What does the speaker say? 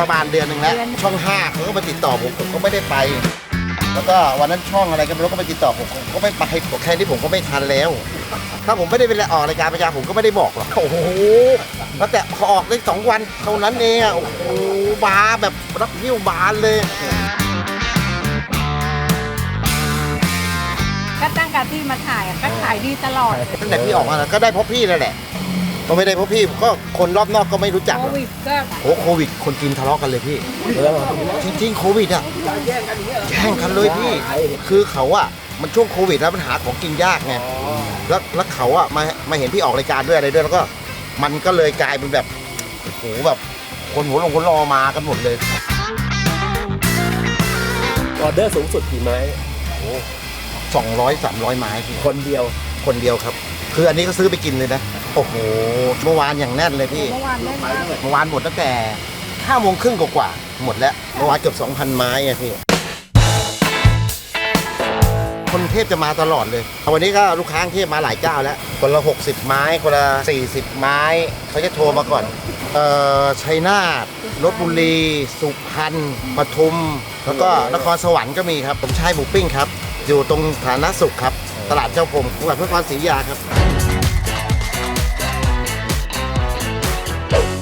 ประมาณเดือนหนึ่งแล้วเดือนช่องห้าเขาก็มาติดต่อผมผมก็ไม่ได้ไป แล้วก็วันนั้นช่องอะไรก็ไม่รู้ก็มาติดต่อผมผมก็ไม่ไปผมแค่นี้ผมก็ไม่ทันแล้ว ถ้าผมไม่ได้ไปออกรายการประจำผมก็ไม่ได้บอกหรอกโอ้โหแล้วแต่พอออกได้สองวันเท่านั้นเองอะโอ้โหบาร์แบบรับหิ้วบานเลย ก็ตั้งแต่ที่มาถ่ายอะก็ขายดีตลอดตั้งแต่พี่ออกมาแล้วก็ได้เพราะพี่นั่นแหละ ก็ไม่ได้เพราะพี่ก็คนรอบนอกก็ไม่รู้จักโควิดก็โอ้โควิด คนกินทะเลาะกันเลยพี่ จริงๆโควิดอะแย่งกันเลยพี่ คือเขาอะมันช่วงโควิดแล้วมันหาของกินยากไงแล้วแล้วเขาอะมามาเห็นพี่ออกรายการด้วยอะไรด้วยแล้วก็ มันก็เลยกลายเป็นแบบโอ้โหแบบคนหัวลงคนรอมากันหมดเลยออเดอร์สูงสุดกี่ไม้200 300 ไม้พี่คนเดียวคนเดียวครับ คืออันนี้ก็ซื้อไปกินเลยนะ โอ้โห เมื่อวานอย่างแน่นเลยพี่ เมื่อวานได้มากเมื่อวานหมดตั้งแต่ห้าโมงครึ่งกว่าๆหมดแล้ว เมื่อวานเกือบ 2,000 ไม้อะพี่ คนกรุงเทพจะมาตลอดเลย วันนี้ก็ลูกค้ากรุงเทพมาหลายเจ้าแล้ว คนละ 60 ไม้ คนละ 40 ไม้ เขาจะโทรมาก่อน เอ่อ ชัยนาทลบบุรี สุพรรณ ปทุม แล้วก็นครสวรรค์ก็มีครับ ผมชายหมูปิ้งครับ อยู่ตรงฐานะสุขครับ ตลาดเจ้าพรมจังหวัดพระนครศรีอยุธยาครับ